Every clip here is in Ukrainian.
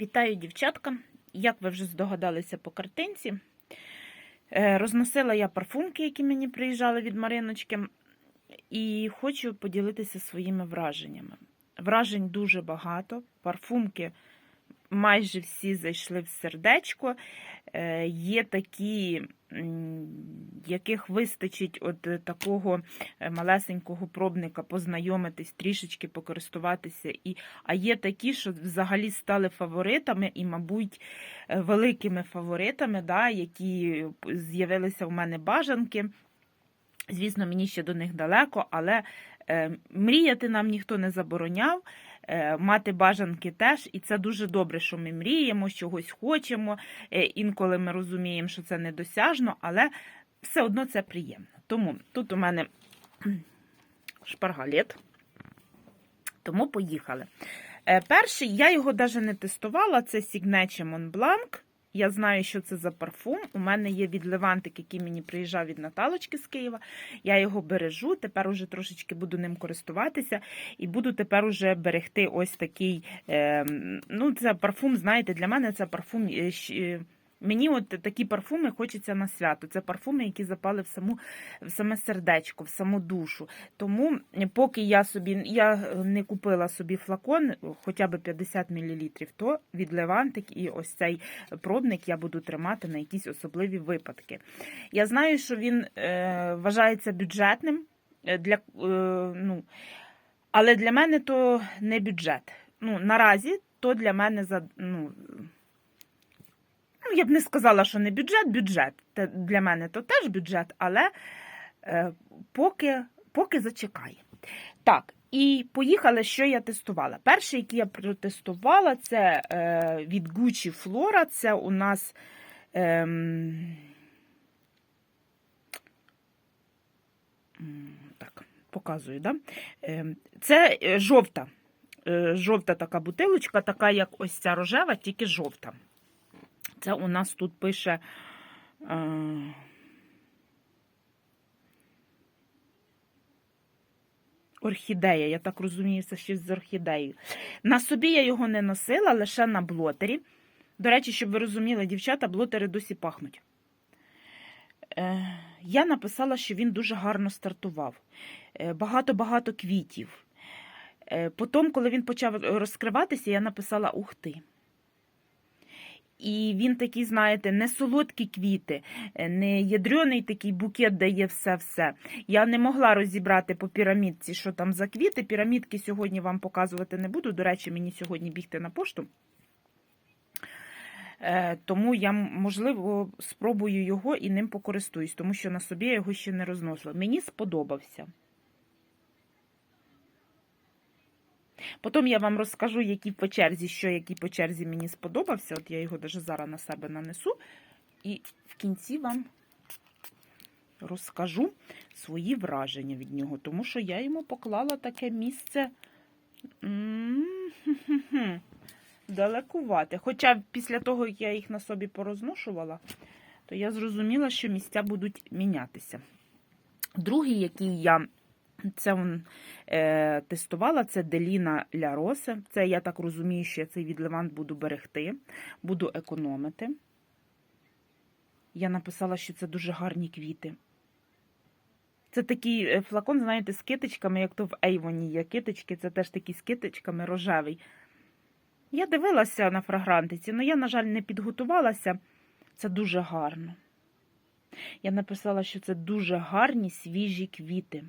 Вітаю, дівчатка! Як ви вже здогадалися по картинці, е, розносила я парфумки, які мені приїжджали від Мариночки, і хочу поділитися своїми враженнями. Вражень дуже багато. Парфумки майже всі зайшли в сердечко. Е, Є такі, яких вистачить от е, такого е, малесенького пробника познайомитись, трішечки покористуватися. І, а є такі, що взагалі стали фаворитами і, мабуть, великими фаворитами, да, які з'явилися в мене бажанки. Звісно, мені ще до них далеко, але мріяти нам ніхто не забороняв. Е, мати бажанки теж, і це дуже добре, що ми мріємо, чогось хочемо. Е, інколи ми розуміємо, що це недосяжно, але все одно це приємно. Тому тут у мене шпаргалет. Тому поїхали. Е, Перший, я його навіть не тестувала, це Signature Mont. Я знаю, що це за парфум. У мене є відливантик, який мені приїжджав від Наталочки з Києва. Я його бережу, тепер уже трошечки буду ним користуватися і буду тепер уже берегти ось такий. Е, ну, це парфум, знаєте, для мене це парфум. Е, е, Мені от такі парфуми хочеться на свято. Це парфуми, які запали в саму в саме сердечко, в саму душу. Тому е, поки я собі я е, не купила собі флакон, хоча б 50 мл, то від Левантик і ось цей пробник я буду тримати на якісь особливі випадки. Я знаю, що він е, вважається бюджетним, е, для, е, ну, але для мене то не бюджет. Ну, наразі то для мене за. Ну, Ну, я б не сказала, що не бюджет, бюджет. Для мене то теж бюджет, але е, поки, поки зачекає. Так, і поїхали, що я тестувала. Перший, який я протестувала, це е, від Gucci Flora. Це у нас. м, так, показую, да? Ем, Це е, жовта. Е, Жовта така бутилочка, така як ось ця рожева, тільки жовта. Це у нас тут пише. Е, Орхідея, я так розумію, це щось з орхідеєю. На собі я його не носила, лише на блотері. До речі, щоб ви розуміли, дівчата, блотери досі пахнуть. Е, я написала, що він дуже гарно стартував. Е, Багато-багато квітів. Е, Потім, коли він почав розкриватися, я написала ух ти. І він такий, знаєте, не солодкі квіти, е, не ядрений такий букет дає все-все. Я не могла розібрати по пірамідці, що там за квіти. Пірамідки сьогодні вам показувати не буду. До речі, мені сьогодні бігти на пошту. Е, Тому я, можливо, спробую його і ним покористуюсь, тому що на собі я його ще не розносила. Мені сподобався. Потім я вам розкажу, які по черзі, що який по черзі мені сподобався. От я його навіть зараз на себе нанесу. І в кінці вам розкажу свої враження від нього, тому що я йому поклала таке місце м. Хоча після того, як я їх на собі порозношувала, то я зрозуміла, що місця будуть мінятися. Другий, який я це он, е, тестувала, це Деліна Ля Росе. Це я так розумію, що я цей відливант буду берегти, буду економити. Я написала, що це дуже гарні квіти. Це такий е, флакон, знаєте, з китичками, як то в Ейвоні є китички, це теж такі з китичками рожевий. Я дивилася на фрагрантиці, але я, на жаль, не підготувалася. Це дуже гарно. Я написала, що це дуже гарні свіжі квіти.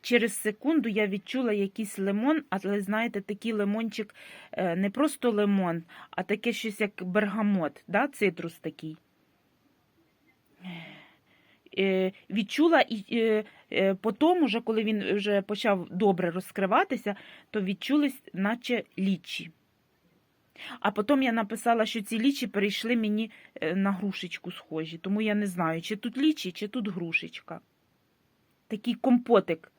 Через секунду я відчула якийсь лимон, але знаєте, такий лимончик е, не просто лимон, а таке щось як бергамот, да? цитрус такий. Е, Відчула і е, потім, уже, коли він вже почав добре розкриватися, то відчулись, наче лічі. А потім я написала, що ці лічі перейшли мені на грушечку схожі, тому я не знаю, чи тут лічі, чи тут грушечка. Такий компотик.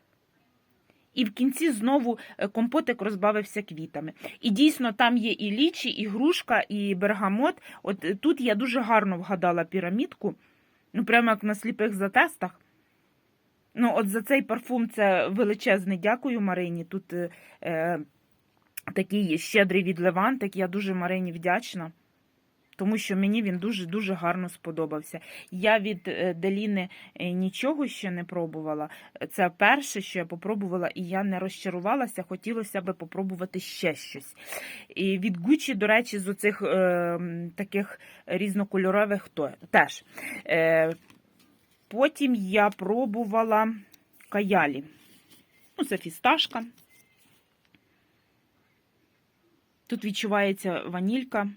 І в кінці знову е, компотик розбавився квітами. І дійсно там є і лічі, і грушка, і бергамот. От е, тут я дуже гарно вгадала пірамідку. Ну, прямо як на сліпих затестах. Ну, от за цей парфум це величезне дякую Марині. Тут е, е, Такий щедрий від Левантик. Я дуже Марині вдячна. Тому що мені він дуже-дуже гарно сподобався. Я від е, Деліни е, нічого ще не пробувала. Це перше, що я попробувала, і я не розчарувалася, хотілося би попробувати ще щось. І від Гучі, до речі, з оцих е, таких різнокольорових то, теж. Е, потім я пробувала каялі. Ну, це фісташка. Тут відчувається ванілька.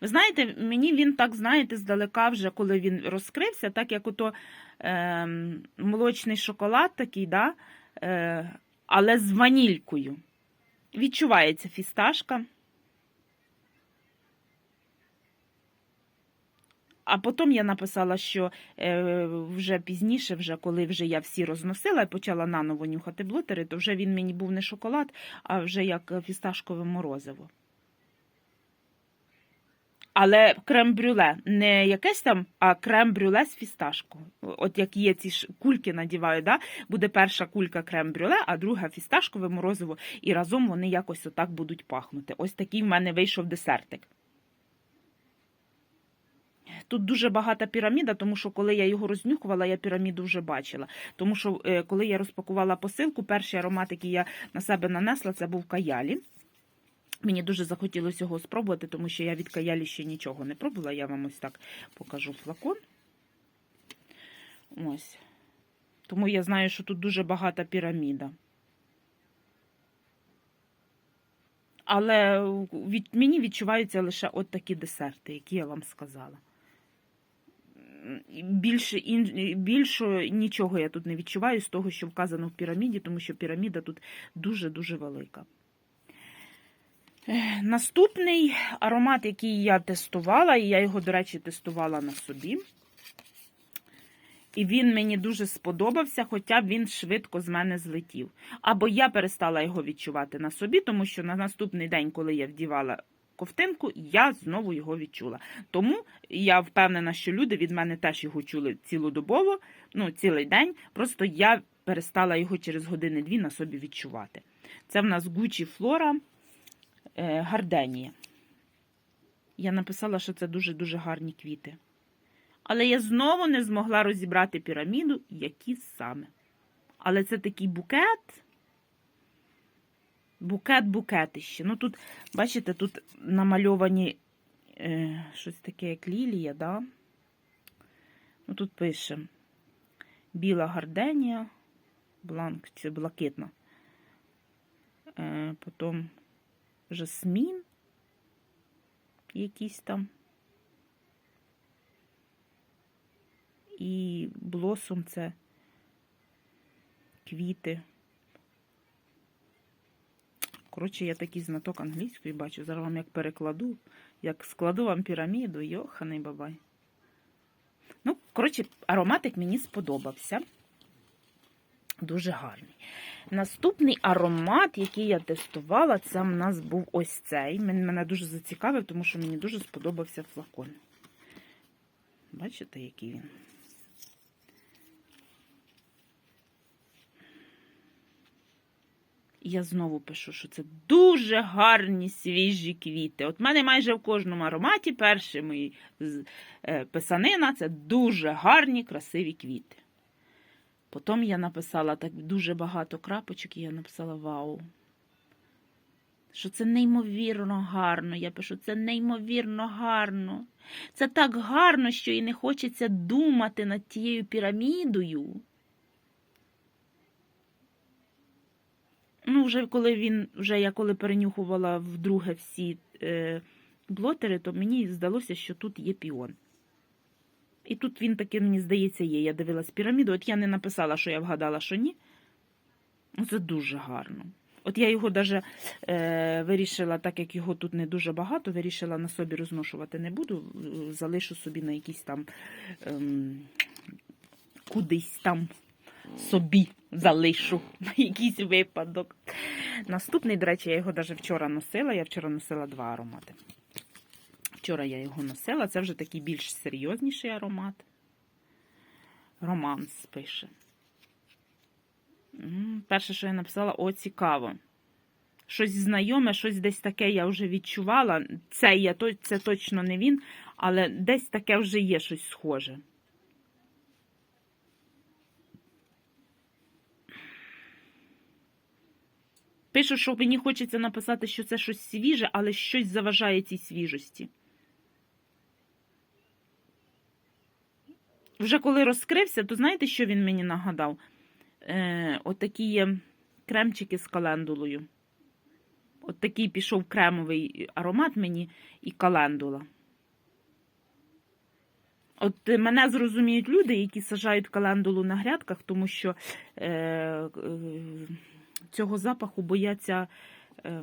Ви знаєте, мені він так, знаєте, здалека вже, коли він розкрився, так як ото е, молочний шоколад такий, да? е, але з ванількою. Відчувається фісташка. А потім я написала, що е, вже пізніше, вже коли вже я всі розносила і почала наново нюхати блотери, то вже він мені був не шоколад, а вже як фісташкове морозиво. Але крем-брюле не якесь там, а крем-брюле з фісташкою. От як є ці ж кульки надіваю, да? буде перша кулька крем-брюле, а друга фісташкове морозиво, і разом вони якось отак будуть пахнути. Ось такий в мене вийшов десертик. Тут дуже багата піраміда, тому що коли я його рознюхувала, я піраміду вже бачила. Тому що е, коли я розпакувала посилку, перший аромат, який я на себе нанесла, це був каялі. Мені дуже захотілося його спробувати, тому що я від каялі ще нічого не пробувала. Я вам ось так покажу флакон. Ось. Тому я знаю, що тут дуже багата піраміда. Але від, мені відчуваються лише от такі десерти, які я вам сказала. Більше, ін, більше нічого я тут не відчуваю з того, що вказано в піраміді, тому що піраміда тут дуже-дуже велика. Е, Наступний аромат, який я тестувала, і я його, до речі, тестувала на собі. І він мені дуже сподобався, хоча він швидко з мене злетів. Або я перестала його відчувати на собі, тому що на наступний день, коли я вдівала ковтинку, я знову його відчула. Тому я впевнена, що люди від мене теж його чули цілодобово, ну, цілий день. Просто я перестала його через години-дві на собі відчувати. Це в нас Gucci Flora Гарденія. Я написала, що це дуже-дуже гарні квіти. Але я знову не змогла розібрати піраміду, які саме. Але це такий букет. Букет-букетище. Ну тут, бачите, тут намальовані е, щось таке, як лілія, да? Ну тут пише біла гарденія, бланк, це блакитна. Е, потім жасмін якийсь там. І блосом це квіти. Коротше, я такий знаток англійської бачу. Зараз вам як перекладу, як складу вам піраміду, йоханий бабай. Ну, коротше, ароматик мені сподобався. Дуже гарний. Наступний аромат, який я тестувала, це в нас був ось цей. Він мене дуже зацікавив, тому що мені дуже сподобався флакон. Бачите, який він? Я знову пишу, що це дуже гарні свіжі квіти. От в мене майже в кожному ароматі перший мій е, писанина це дуже гарні, красиві квіти. Потім я написала так дуже багато крапочок, і я написала Вау. Що це неймовірно гарно. Я пишу, це неймовірно гарно. Це так гарно, що і не хочеться думати над тією пірамідою. Ну, вже коли він, вже я коли перенюхувала вдруге всі е, блотери, то мені здалося, що тут є піон. І тут він таки, мені здається, є. Я дивилась піраміду. От я не написала, що я вгадала, що ні. Це дуже гарно. От я його даже е, вирішила, так як його тут не дуже багато, вирішила на собі розношувати не буду, е, залишу собі на якийсь там ем, кудись там собі залишу на якийсь випадок. Наступний, до речі, я його навіть вчора носила. Я вчора носила два аромати. Вчора я його носила, це вже такий більш серйозніший аромат. Романс пише. Перше, що я написала, о, цікаво. щось знайоме, щось десь таке я вже відчувала. Це, я, це точно не він, але десь таке вже є щось схоже. Пишу, що мені хочеться написати, що це щось свіже, але щось заважає цій свіжості. Вже коли розкрився, то знаєте, що він мені нагадав? Е, Отакі є кремчики з календулою. От такий пішов кремовий аромат мені і календула. От мене зрозуміють люди, які сажають календулу на грядках, тому що е, е, цього запаху бояться. Е,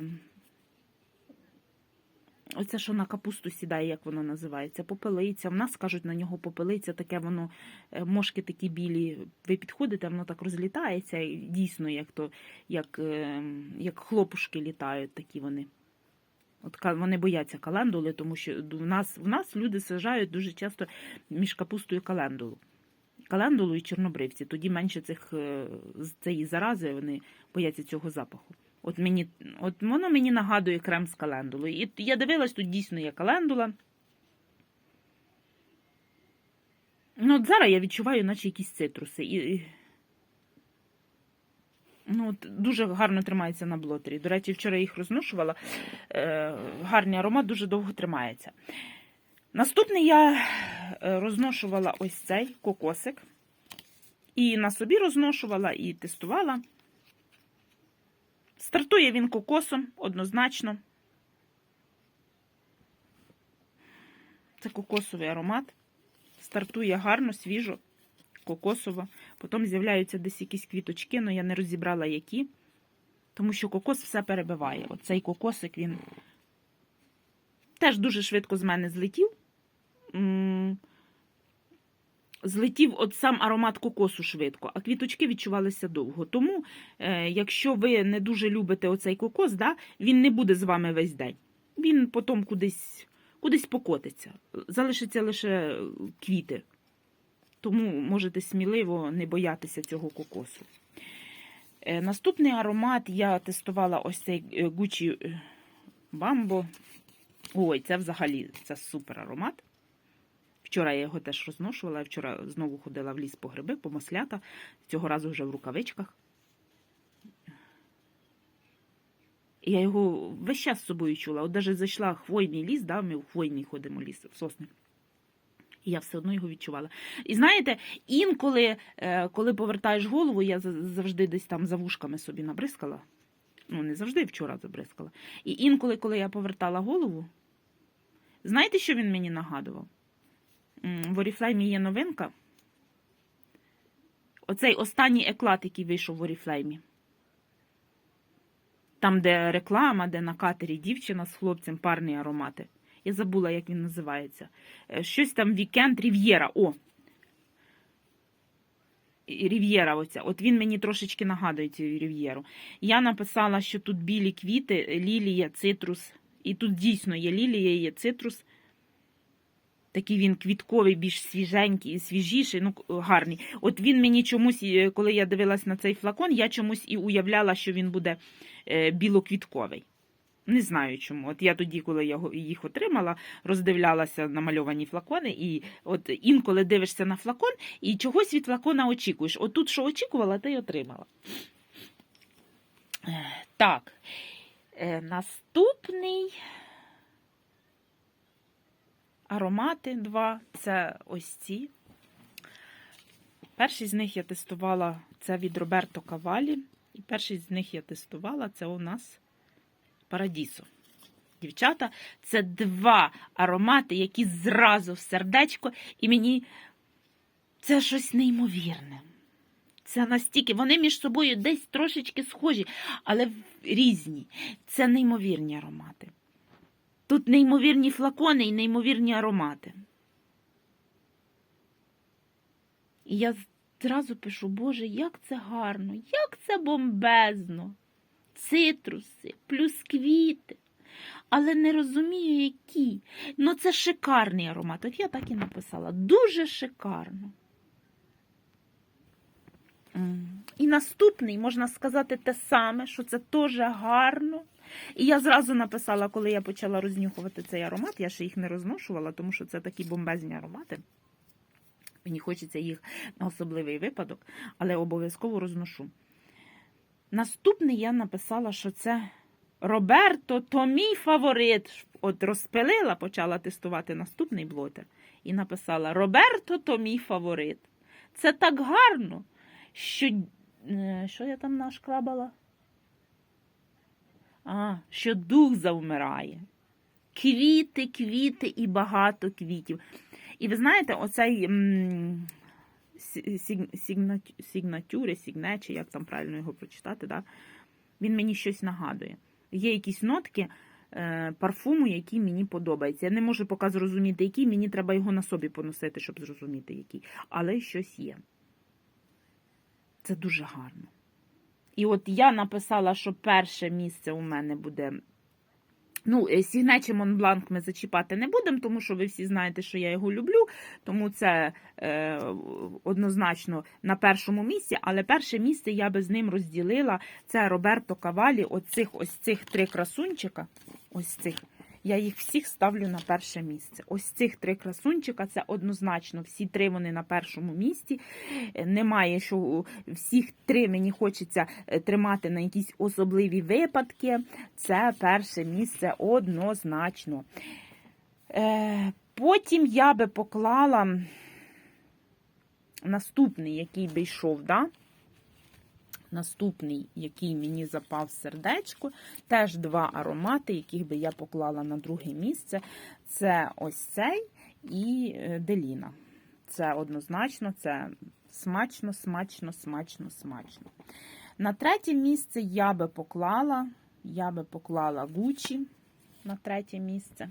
Оце, що на капусту сідає, як воно називається, попелиця. В нас кажуть на нього попелиця, таке воно, е, мошки такі білі. Ви підходите, воно так розлітається, дійсно, як то, як, е, як хлопушки літають, такі вони. От вони бояться календули, тому що в нас, в нас люди сажають дуже часто між капустою календулу. Календулу і чорнобривці. Тоді менше цих е, цієї зарази вони бояться цього запаху. От мені, от воно мені нагадує крем з календулою. І я дивилась, тут дійсно є календула. Ну, от зараз я відчуваю, наче якісь цитруси. І. Ну, от дуже гарно тримається на блотері. До речі, вчора їх розношувала. Е, гарний аромат дуже довго тримається. Наступний я е, розношувала ось цей кокосик. І на собі розношувала, і тестувала. Стартує він кокосом однозначно. Це кокосовий аромат. Стартує гарно, свіжо, кокосово. Потім з'являються десь якісь квіточки, але я не розібрала які. Тому що кокос все перебиває. Оцей кокосик він теж дуже швидко з мене злетів. Злетів от сам аромат кокосу швидко, а квіточки відчувалися довго. Тому, е, якщо ви не дуже любите оцей кокос, да, він не буде з вами весь день. Він потім кудись, кудись покотиться. Залишиться лише квіти. Тому можете сміливо не боятися цього кокосу. Е, Наступний аромат я тестувала ось цей е, Gucci Bambo. Ой, це взагалі це супер аромат. Вчора я його теж розношувала, я вчора знову ходила в ліс по гриби, по маслята, цього разу вже в рукавичках. Я його весь час з собою чула. От навіть зайшла хвойний ліс, да, ми в хвойний ходимо ліс, в сосни. І я все одно його відчувала. І знаєте, інколи, е, коли повертаєш голову, я завжди десь там за вушками собі набризкала. Ну, не завжди вчора забризкала. І інколи, коли я повертала голову, знаєте, що він мені нагадував? В Оріфлеймі є новинка. Оцей останній еклад, який вийшов в Оріфлеймі. Там, де реклама, де на катері дівчина з хлопцем парні аромати. Я забула, як він називається. Е, Щось там Вікенд Рів'єра. О! Рів'єра оця. От він мені трошечки нагадує цю Рів'єру. Я написала, що тут білі квіти, лілія, цитрус. І тут дійсно є лілія, є цитрус. Такий він квітковий, більш свіженький, свіжіший, ну гарний. От він мені чомусь, е, коли я дивилась на цей флакон, я чомусь і уявляла, що він буде е, білоквітковий. Не знаю чому. От я тоді, коли я їх отримала, роздивлялася намальовані флакони, і от інколи дивишся на флакон і чогось від флакона очікуєш. От тут, що очікувала, ти й отримала. Е, Так. Наступний аромати два це ось ці. Перший з них я тестувала це від Роберто Кавалі. І перший з них я тестувала це у нас Парадісо. Дівчата, це два аромати, які зразу в сердечко, і мені це щось неймовірне. Це настільки, вони між собою десь трошечки схожі, але різні. Це неймовірні аромати. Тут неймовірні флакони і неймовірні аромати. І я зразу пишу, Боже, як це гарно, як це бомбезно. Цитруси, плюс квіти. Але не розумію, які. Ну, це шикарний аромат. От я так і написала. Дуже шикарно. І наступний, можна сказати, те саме, що це теж гарно. І я зразу написала, коли я почала рознюхувати цей аромат, я ще їх не розношувала, тому що це такі бомбезні аромати. Мені хочеться їх на особливий випадок, але обов'язково розношу. Наступний я написала, що це Роберто, то мій фаворит. От розпилила, почала тестувати наступний блотер. І написала: Роберто, то мій фаворит. Це так гарно, що. е, Що я там нашкрабала? А, що дух завмирає. Квіти, квіти і багато квітів. І ви знаєте, оцей сігнатюри, сігнечі, як там правильно його прочитати, да? він мені щось нагадує. Є якісь нотки е, парфуму, які мені подобаються. Я не можу поки зрозуміти, який, мені треба його на собі поносити, щоб зрозуміти, який. Але щось є. Це дуже гарно. І от я написала, що перше місце у мене буде. Ну, Сігнечі Монбланк ми зачіпати не будемо, тому що ви всі знаєте, що я його люблю. Тому це е, однозначно на першому місці. Але перше місце я би з ним розділила. Це Роберто Кавалі. Оцих ось цих три красунчика. Ось цих. Я їх всіх ставлю на перше місце. Ось цих три красунчика, це однозначно. Всі три вони на першому місці. Е, Немає, що всіх три мені хочеться е, тримати на якісь особливі випадки. Це перше місце однозначно. Е, Потім я би поклала наступний, який би йшов, да? Наступний, який мені запав в сердечко, теж два аромати, яких би я поклала на друге місце. Це ось цей і е, Деліна. Це однозначно, це смачно, смачно, смачно, смачно. На третє місце я би поклала, я би поклала Гучі на третє місце.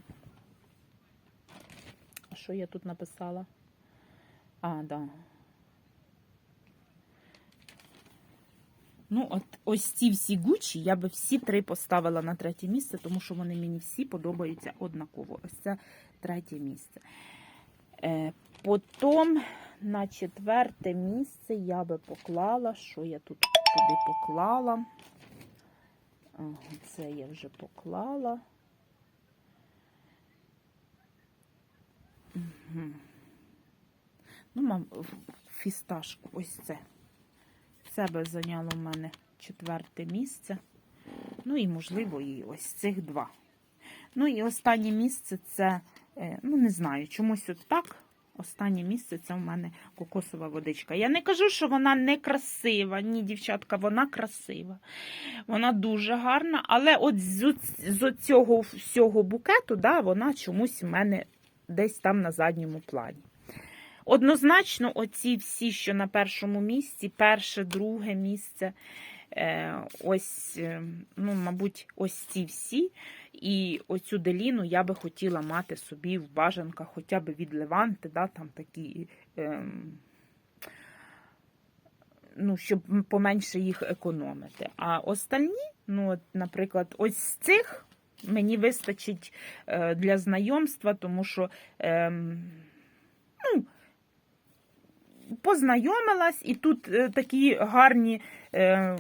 А що я тут написала? А, да. Ну, от ось ці всі гучі, я би всі три поставила на третє місце, тому що вони мені всі подобаються однаково. Ось це третє місце. Е, потім на четверте місце я би поклала, що я тут туди поклала. Це я вже поклала. Угу. Ну, мам, фісташку, ось це. Це би зайняло в мене четверте місце. Ну і, можливо, і ось цих два. Ну і останнє місце це, е, ну не знаю, чомусь от так. Останнє місце це в мене кокосова водичка. Я не кажу, що вона не красива. Ні, дівчатка, вона красива. Вона дуже гарна, але от з, з цього всього букету, да, вона чомусь в мене десь там на задньому плані. Однозначно, оці всі, що на першому місці, перше, друге місце, е, ось, е, ну, мабуть, ось ці всі. І оцю деліну я би хотіла мати собі в бажанках, хоча б від Леванти, да, там такі, ем, ну, щоб поменше їх економити. А остальні, ну, от, наприклад, ось з цих мені вистачить е, для знайомства, тому що. Ем, ну, познайомилась, і тут е, такі гарні е,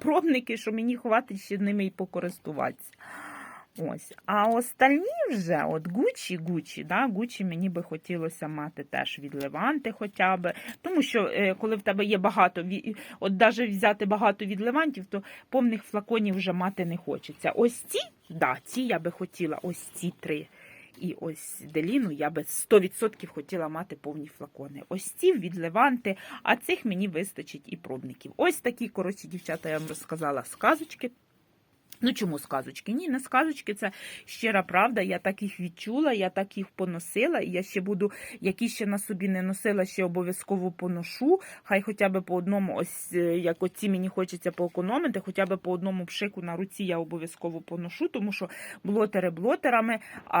пробники, що мені хватить ще ними і покористуватися. Ось. А остальні вже, от Гучі, Гучі, да, Гучі мені би хотілося мати теж від Леванти хоча б. Тому що е, коли в тебе є багато, от навіть взяти багато від Левантів, то повних флаконів вже мати не хочеться. Ось ці, да, ці я би хотіла, ось ці три. І ось Деліну я би 100% хотіла мати повні флакони. Ось ці від Леванти, а цих мені вистачить і пробників. Ось такі, коротше, дівчата, я вам розказала сказочки. Ну, чому сказочки? Ні, не сказочки, це щира правда. Я так їх відчула, я так їх поносила, і я ще буду, які ще на собі не носила, ще обов'язково поношу. Хай хоча б по одному, ось е, як оці мені хочеться поекономити, хоча б по одному пшику на руці я обов'язково поношу, тому що блотери блотерами, а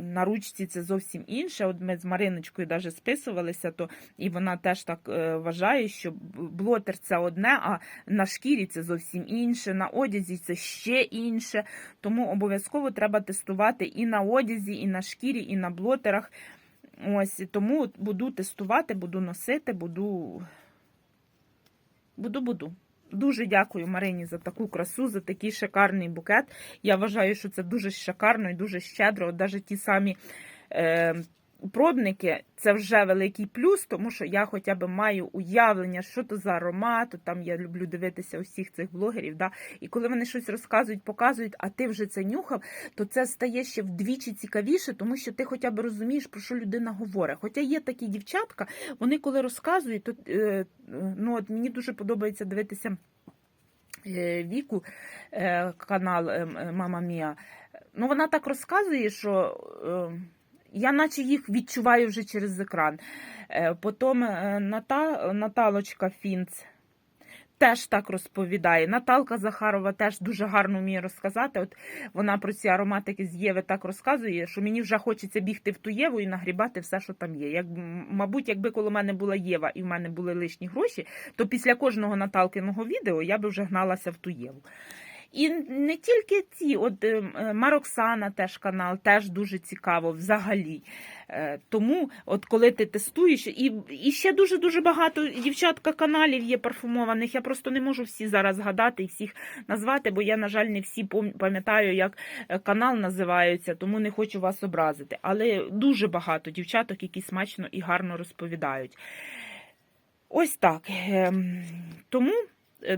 на ручці це зовсім інше. От ми з Мариночкою навіть списувалися, то і вона теж так е, вважає, що блотер це одне, а на шкірі це зовсім інше, на одязі це ще інше. Тому обов'язково треба тестувати і на одязі, і на шкірі, і на блотерах. Ось тому буду тестувати, буду носити, буду. Буду, буду. Дуже дякую Марині за таку красу, за такий шикарний букет. Я вважаю, що це дуже шикарно і дуже щедро. Навіть ті самі е, пробники це вже великий плюс, тому що я хоча б маю уявлення, що то за аромат. Там я люблю дивитися усіх цих блогерів. Да? І коли вони щось розказують, показують, а ти вже це нюхав, то це стає ще вдвічі цікавіше, тому що ти хоча б розумієш, про що людина говорить. Хоча є такі дівчатка, вони коли розказують, то е, ну, от мені дуже подобається дивитися е, Віку е, канал е, Мама Мія. Ну, вона так розказує, що е, я наче їх відчуваю вже через екран. Е, Потім е, Ната, Наталочка Фінц теж так розповідає. Наталка Захарова теж дуже гарно вміє розказати. От вона про ці ароматики з Єви так розказує, що мені вже хочеться бігти в ту Єву і нагрібати все, що там є. Як, мабуть, якби коло мене була Єва і в мене були лишні гроші, то після кожного Наталкиного відео я би вже гналася в ту Єву. І не тільки ці, от е, е, Мароксана теж канал, теж дуже цікаво взагалі. Е, Тому, от коли ти тестуєш, і, і ще дуже дуже багато дівчатка каналів є парфумованих. Я просто не можу всі зараз згадати і всіх назвати, бо я, на жаль, не всі пам'ятаю, як канал називається, тому не хочу вас образити. Але дуже багато дівчаток, які смачно і гарно розповідають. Ось так. Ем, Тому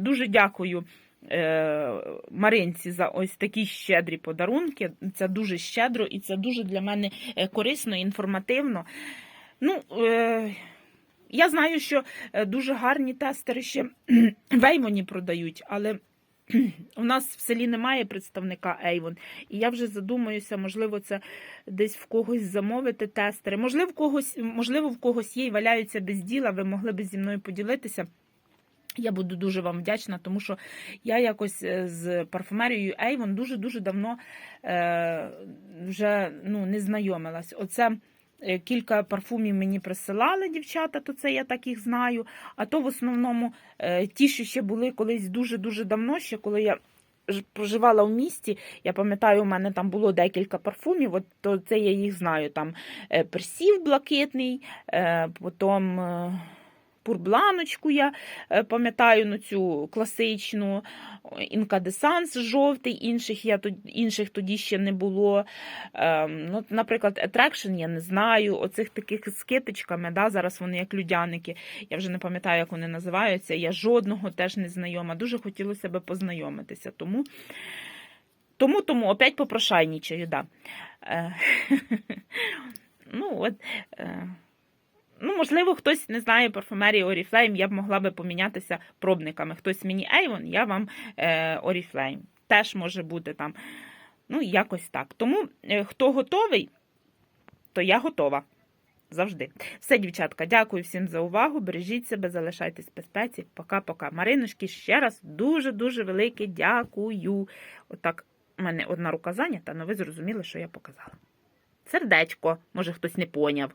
дуже дякую. Е, Маринці за ось такі щедрі подарунки. Це дуже щедро і це дуже для мене е, корисно, інформативно. Ну, е, я знаю, що дуже гарні тестери ще в Ейвоні продають, але у нас в селі немає представника Avon. І я вже задумаюся, можливо, це десь в когось замовити тестери. Можливо, в когось, можливо, в когось є і валяються без діла. Ви могли б зі мною поділитися. Я буду дуже вам вдячна, тому що я якось е, з парфумерією Avon дуже-дуже давно е, вже ну, не знайомилась. Оце е, кілька парфумів мені присилали дівчата, то це я так їх знаю. А то в основному е, ті, що ще були колись дуже-дуже давно, ще коли я проживала в місті. Я пам'ятаю, у мене там було декілька парфумів, от то це я їх знаю. Там е, персів блакитний, е, потім. Е, Пурбланочку я е, пам'ятаю ну, цю класичну, інкадесанс жовтий, інших, я, інших тоді ще не було. Ем, ну, наприклад, Attraction я не знаю. Оцих таких з китичками, да, зараз вони як людяники. Я вже не пам'ятаю, як вони називаються. Я жодного теж не знайома. Дуже хотілося би познайомитися. Тому, тому, тому опять попрошайнічаю, да. Е, Ну, от. Ну, можливо, хтось не знає парфумерії Oriflame, я б могла би помінятися пробниками. Хтось мені Avon, я вам е. Теж може бути там. Ну, якось так. Тому, е, хто готовий, то я готова. Завжди. Все, дівчатка, дякую всім за увагу. Бережіть себе, залишайтесь в безпеці. Пока-пока. Мариночки, ще раз дуже-дуже велике дякую. Отак, у мене одна рука зайнята, але ви зрозуміли, що я показала. Сердечко, може хтось не поняв.